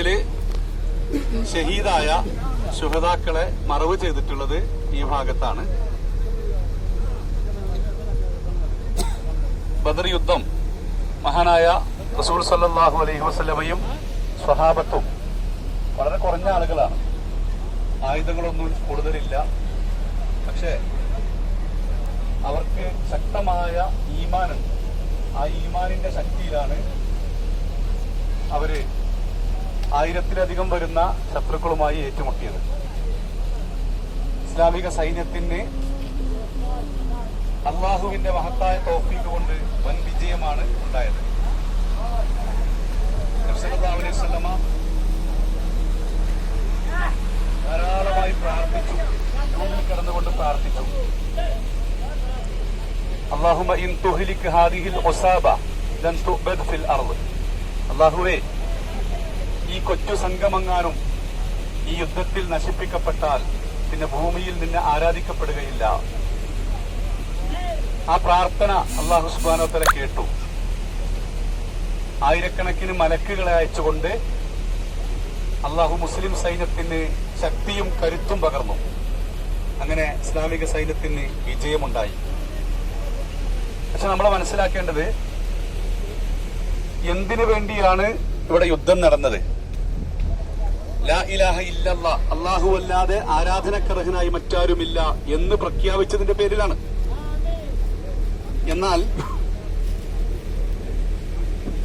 യുദ്ധത്തിൽ ഷഹീദായ ശുഹതാക്കളെ മറവ് ചെയ്തിട്ടുള്ളത് ഈ ഭാഗത്താണ്. ബദർ യുദ്ധം മഹാനായ റസൂൽ സല്ലാഹു അലൈഹി വസ്ലമയും സ്വഹാബത്തും വളരെ കുറഞ്ഞ ആളുകളാണ്. ആയുധങ്ങളൊന്നും കൂടുതലില്ല. പക്ഷേ അവർക്ക് ശക്തമായ ഈമാനുണ്ട്. ആ ഈമാനിന്റെ ശക്തിയിലാണ് അവർ ആയിരത്തിലധികം വരുന്ന ശത്രുക്കളുമായി ഏറ്റുമുട്ടിയത്. ഇസ്ലാമിക സൈന്യത്തിന് അള്ളാഹുവിന്റെ മഹത്തായ തോഫീക്ക് കൊണ്ട് വൻ വിജയമാണ് ഉണ്ടായത്. ധാരാളമായി പ്രാർത്ഥിച്ചു. ഭൂമിയിൽ കിടന്നുകൊണ്ട് പ്രാർത്ഥിച്ചു. അള്ളാഹുമ ഇൻ തുഹ്ലിക് ഹാദിഹിൽ ഒസാബ ഫിൽ അള്ളാഹുവേ ഈ കൊച്ചു സംഗമങ്ങാനും ഈ യുദ്ധത്തിൽ നശിപ്പിക്കപ്പെട്ടാൽ പിന്നെ ഭൂമിയിൽ നിന്ന് ആരാധിക്കപ്പെടുകയില്ല. ആ പ്രാർത്ഥന അള്ളാഹു സുബാനോത്തര കേട്ടു. ആയിരക്കണക്കിന് മലക്കുകളെ അയച്ചുകൊണ്ട് അള്ളാഹു മുസ്ലിം സൈന്യത്തിന് ശക്തിയും കരുത്തും പകർന്നു. അങ്ങനെ ഇസ്ലാമിക സൈന്യത്തിന് വിജയമുണ്ടായി. പക്ഷെ നമ്മൾ മനസ്സിലാക്കേണ്ടത് എന്തിനു വേണ്ടിയാണ് ഇവിടെ യുദ്ധം നടന്നത്? അള്ളാഹു അല്ലാതെ ആരാധനക്കർഹനായി മറ്റാരുമില്ല എന്ന് പ്രഖ്യാപിച്ചതിന്റെ പേരിലാണ്. എന്നാൽ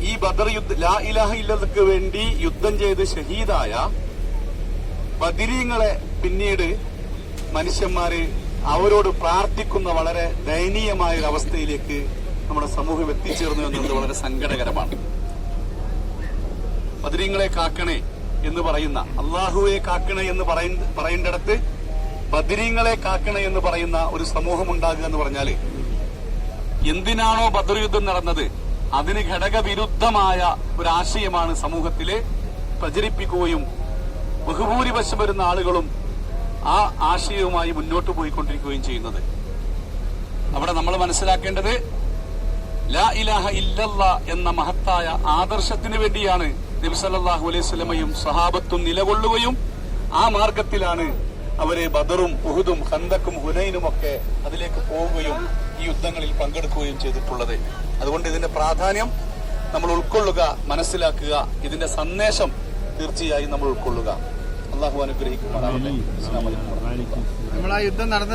ഈ ബദർ യുദ്ധ ലാ ഇലാഹ ഇല്ലതക്ക് വേണ്ടി യുദ്ധം ചെയ്ത് ഷഹീദായ ബദിരീങ്ങളെ പിന്നീട് മനുഷ്യന്മാര് അവരോട് പ്രാർത്ഥിക്കുന്ന വളരെ ദയനീയമായ ഒരു അവസ്ഥയിലേക്ക് നമ്മുടെ സമൂഹം എത്തിച്ചേർന്നു എന്നത് വളരെ സങ്കടകരമാണ്. ബദിരീങ്ങളെ കാക്കണേ എന്ന് പറയുന്ന അള്ളാഹുവെ കാക്കണ എന്ന് പറയേണ്ടടത്ത് ബദരീങ്ങളെ കാക്കണ എന്ന് പറയുന്ന ഒരു സമൂഹം ഉണ്ടാകുക എന്ന് പറഞ്ഞാൽ എന്തിനാണോ ബദർ യുദ്ധം നടന്നത്? അതിന് ഘടകവിരുദ്ധമായ ഒരു ആശയമാണ് സമൂഹത്തിൽ പ്രചരിപ്പിക്കുകയും ബഹുഭൂരിപക്ഷം വരുന്ന ആളുകളും ആ ആശയവുമായി മുന്നോട്ട് പോയിക്കൊണ്ടിരിക്കുകയും ചെയ്യുന്നത്. അവിടെ നമ്മൾ മനസ്സിലാക്കേണ്ടത് ലാ ഇലാഹ ഇല്ലല്ല എന്ന മഹത്തായ ആദർശത്തിന് വേണ്ടിയാണ് നബി സല്ലല്ലാഹു അലൈഹി സ്വലമയും സഹാബത്തും നിലകൊള്ളുകയും ആ മാർഗത്തിലാണ് അവരെ ബദറും ഉഹുദും ഹന്തക്കും ഹുനൈനും ഒക്കെ അതിലേക്ക് പോവുകയും ഈ യുദ്ധങ്ങളിൽ പങ്കെടുക്കുകയും ചെയ്തിട്ടുള്ളത്. അതുകൊണ്ട് ഇതിന്റെ പ്രാധാന്യം നമ്മൾ ഉൾക്കൊള്ളുക മനസ്സിലാക്കുക ഇതിന്റെ സന്ദേശം തീർച്ചയായും നമ്മൾ ഉൾക്കൊള്ളുക. അള്ളാഹു അനുഗ്രഹിക്കുമാറാവട്ടെ അലൈക്കും നമ്മൾ ആ യുദ്ധം നടന്ന